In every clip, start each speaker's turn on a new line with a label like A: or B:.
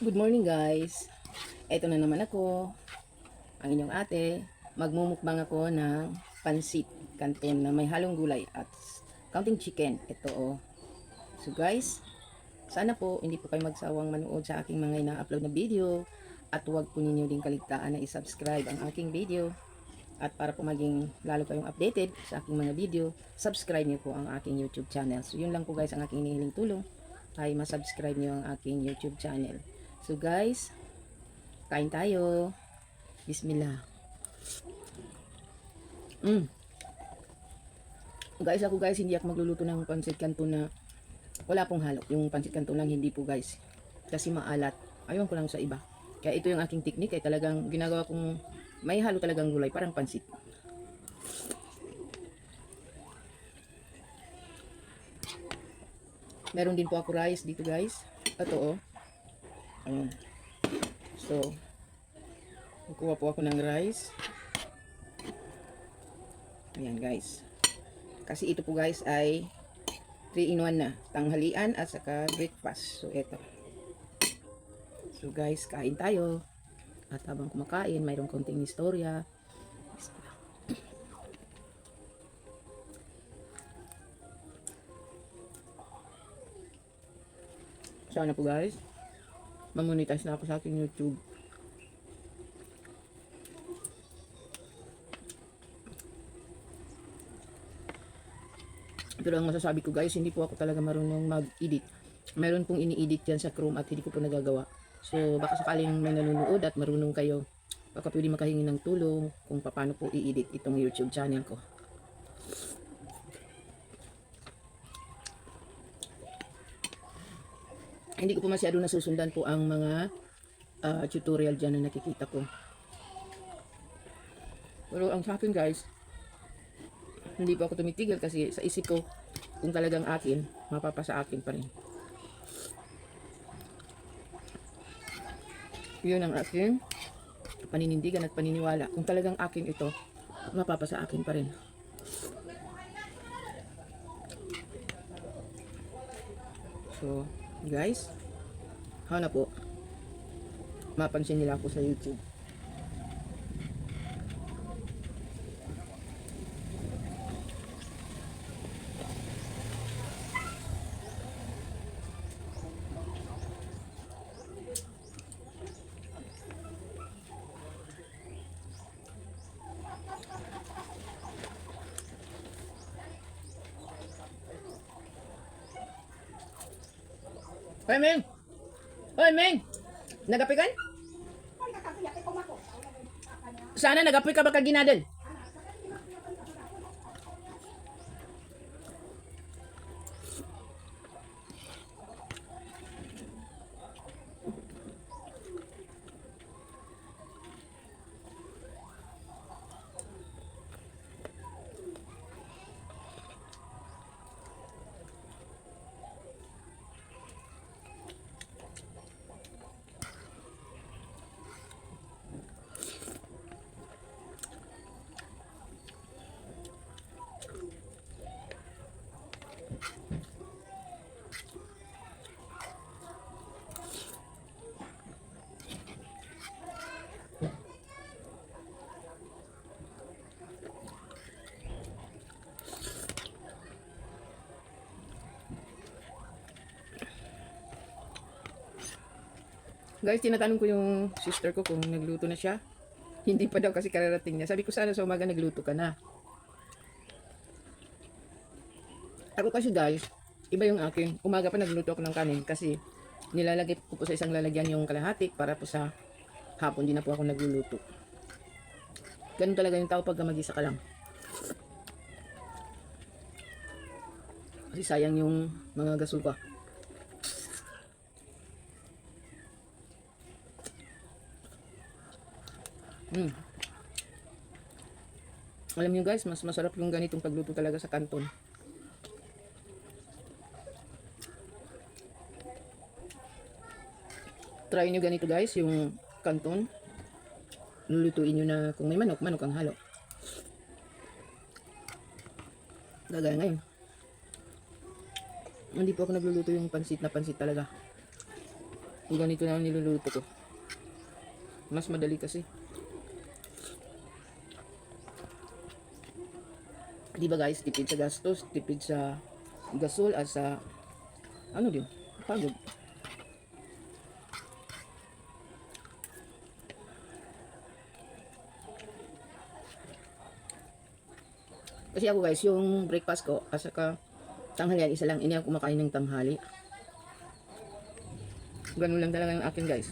A: Good morning guys. Ito na naman ako, ang inyong ate. Magmumukbang ako ng pansit canton na may halong gulay at counting chicken. Ito oh. So guys, sana po hindi po kayo magsawang manood sa aking mga ina-upload na video at huwag po ninyo din kaligtaan na i-subscribe ang aking video. At para po maging lalo kayong updated sa aking mga video, subscribe niyo po ang aking YouTube channel. So yun lang po guys ang aking hinihiling tulong ay masubscribe niyo ang aking YouTube channel. So guys, kain tayo. Bismillah. Mm. Guys, ako guys, hindi ako magluluto ng pancit canton na wala pong halo. Yung pancit canton lang, hindi po guys. Kasi maalat. Ayaw ko lang sa iba. Kaya ito yung aking technique ay talagang ginagawa kong may halo talagang gulay, parang pansit. Meron din po ako rice dito guys. Ito oh. Ayun. So, kukuha po ako ng rice. Ayan guys. Kasi ito po guys ay 3 in 1 na. Tanghalian at saka breakfast. So, ito. So guys, kain tayo. At habang kumakain, mayroong konting istorya. Sana po guys, mamonetize na ako sa aking YouTube. Pero ang masasabi ko guys, hindi po ako talaga marunong mag-edit. Meron pong ini-edit yan sa Chrome at hindi ko po nagagawa. So baka sakaling may nanonood at marunong kayo, baka pwede makahingi ng tulong kung paano po i-edit itong YouTube channel ko. Hindi ko po masyado nasusundan po ang mga ah, tutorial dyan na nakikita ko. Pero ang sa akin guys, hindi pa ako tumitigil kasi sa isip ko, kung talagang akin, mapapasa akin pa rin. Yun ang akin paninindigan at paniniwala. Kung talagang akin ito, mapapasa akin pa rin. So, guys, hana po, mapansin nila ako sa YouTube. Hoy, Ming! Hoy, Ming! Nagapi ka? Sana nagapi ka ba kaginadal? Guys, tinatanong ko yung sister ko kung nagluto na siya. Hindi pa daw kasi kararating niya. Sabi ko sana sa umaga nagluto ka na. Ako kasi guys, iba yung akin. Umaga pa nagluto ako ng kanin kasi nilalagay ko po sa isang lalagyan yung kalahati para po sa hapon din na po ako nagluluto. Ganun talaga yung tao pagka mag-isa ka lang. Kasi sayang yung mga gasuka. Mm. Alam niyo guys, mas masarap yung ganitong pagluto talaga sa kanton. Try niyo ganito guys, yung kanton. Lulutuin niyo na kung may manok, manok ang halo. Gagaya ngayon. Hindi po ako nagluluto yung pansit na pansit talaga. Kung ganito na niluluto ko. Mas madali kasi. Di ba guys, tipid sa gastos, tipid sa gasol at sa ano din, pagod. Kasi ako guys, yung breakfast ko, at saka tanghalian, isa lang, ini ako kumakain ng tanghali. Ganun lang talaga yung akin guys.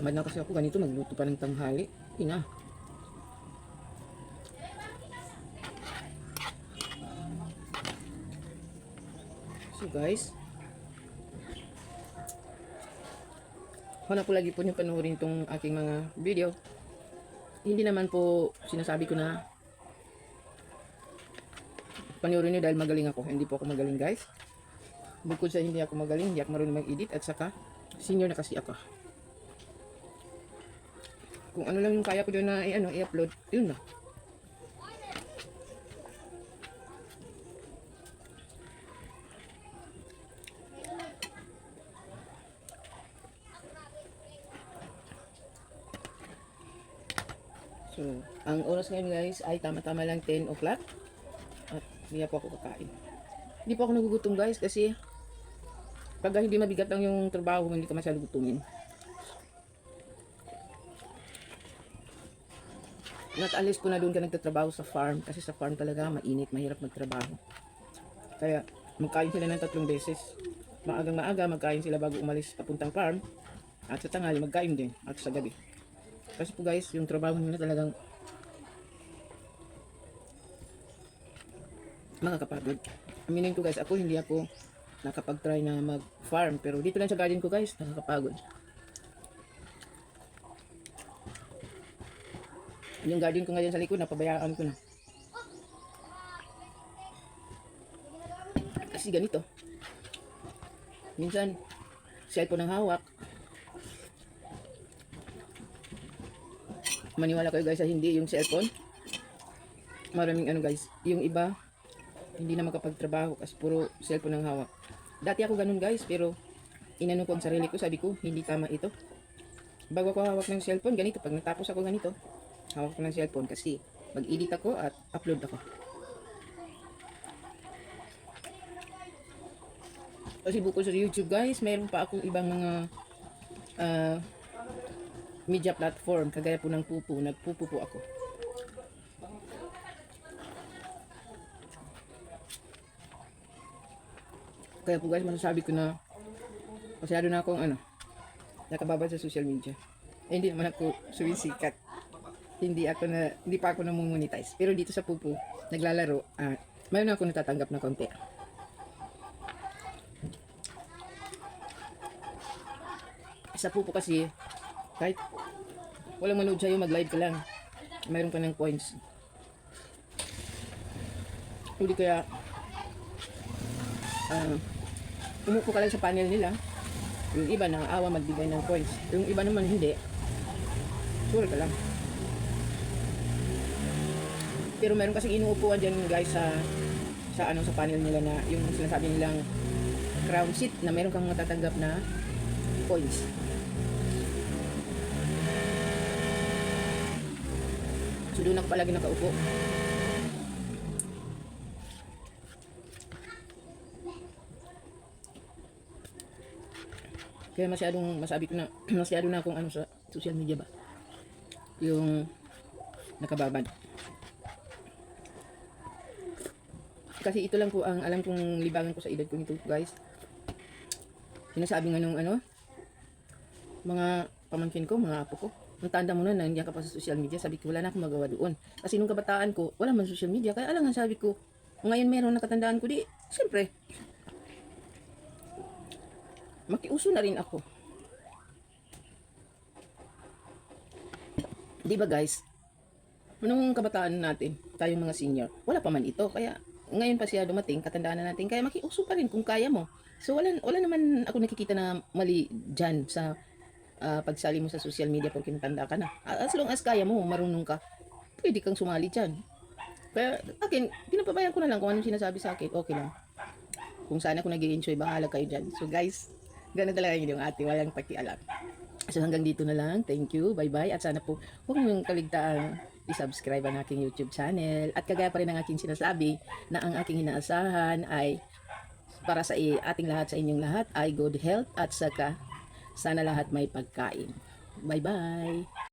A: Tamad na kasi ako ganito, magluto pa ng tanghali. Ina. So guys, Hanap ko lagi po yung panoorin itong aking mga video. Hindi naman po sinasabi ko na panoorin nyo dahil magaling ako. Hindi po ako magaling guys. Bukod sa hindi ako magaling, hindi ako marunong mag-edit at saka senior na kasi ako. Kung ano lang yung kaya ko doon na i- ano, i-upload, yun na. So, ang oras ngayon guys ay tama-tama lang 10 o'clock. At hindi po ako kakain. Hindi po ako nagugutom guys kasi pag hindi mabigat lang yung trabaho, hindi ka masyado gutumin. Not alis ko na doon ka nagtatrabaho sa farm kasi sa farm talaga mainit, mahirap magtrabaho. Kaya magkain sila ng tatlong beses. Maagang maaga magkain sila bago umalis papuntang farm. At sa tanghali magkain din at sa gabi. Kasi po guys, yung trabaho nila talagang makakapagod. Aminin ko guys, ako hindi ako nakapag-try na mag-farm. Pero dito lang sa garden ko guys, nakakapagod. Yung garden ko ngayon sa likod, napabayaan ko na. Kasi ganito. Minsan, cellphone ang hawak. Maniwala kayo guys sa hindi yung cellphone. Maraming ano guys, yung iba, hindi na makapagtrabaho kasi puro cellphone ang hawak. Dati ako ganun guys, pero inano ko ang sarili ko, sabi ko, hindi tama ito. Bago ako hawak ng cellphone, ganito, pag natapos ako ganito, hawak ko ng cellphone kasi mag-edit ako at upload ako. Kasi bukod sa YouTube guys, mayroon pa akong ibang mga ah, media platform, kagaya po ng pupu, nagpupu po ako. Kaya po guys, masasabi ko na masyado na akong ano, nakababad sa social media. Eh, hindi naman ako sumisikat. Hindi ako na, hindi pa ako namumonetize. Pero dito sa pupu, naglalaro, ah, mayroon ako natatanggap na konti. Sa pupu kasi, kahit walang manood sa'yo, mag-live ka lang. Mayroon ka ng points. Hindi kaya, ah, umupo ka lang sa panel nila. Yung iba nang awa magbigay ng points. Yung iba naman hindi. Sure ka lang. Pero meron kasi inuupuan dyan guys sa sa ano sa panel nila na yung sinasabi nilang crown seat na meron kang matatanggap na points. So doon ako palagi nakaupo. Kaya masyadong masabi ko na masyado na akong ano sa social media ba. Yung nakababad. Kasi ito lang po ang alam kong libangan ko sa edad ko nito guys. Sinasabi nga nung ano, mga pamangkin ko, mga apo ko, ang tanda mo na, nandiyan ka pa sa social media, sabi ko, wala na akong magawa doon. Kasi nung kabataan ko, wala man social media, kaya alam nga sabi ko, ngayon meron nakatandaan ko, di, siyempre, makiuso na rin ako. Di ba guys, nung kabataan natin, tayong mga senior, wala pa man ito, kaya ngayon pa siya dumating, katandaan na natin, kaya makiuso pa rin kung kaya mo. So wala, wala naman ako nakikita na mali dyan sa ah, pagsali mo sa social media pag kinatanda ka na. As long as kaya mo, marunong ka, pwede kang sumali dyan. Kaya akin, pinapabayaan ko na lang kung anong sinasabi sa akin. Okay lang. Kung saan ako nag enjoy bahala kayo dyan. So guys, ganun talaga yun yung ate. Walang pakialam. So hanggang dito na lang. Thank you. Bye-bye. At sana po, huwag mong kaligtaan i-subscribe ang aking YouTube channel. At kagaya pa rin ng aking sinasabi na ang aking inaasahan ay para sa ating lahat, sa inyong lahat ay good health at saka sana lahat may pagkain. Bye-bye!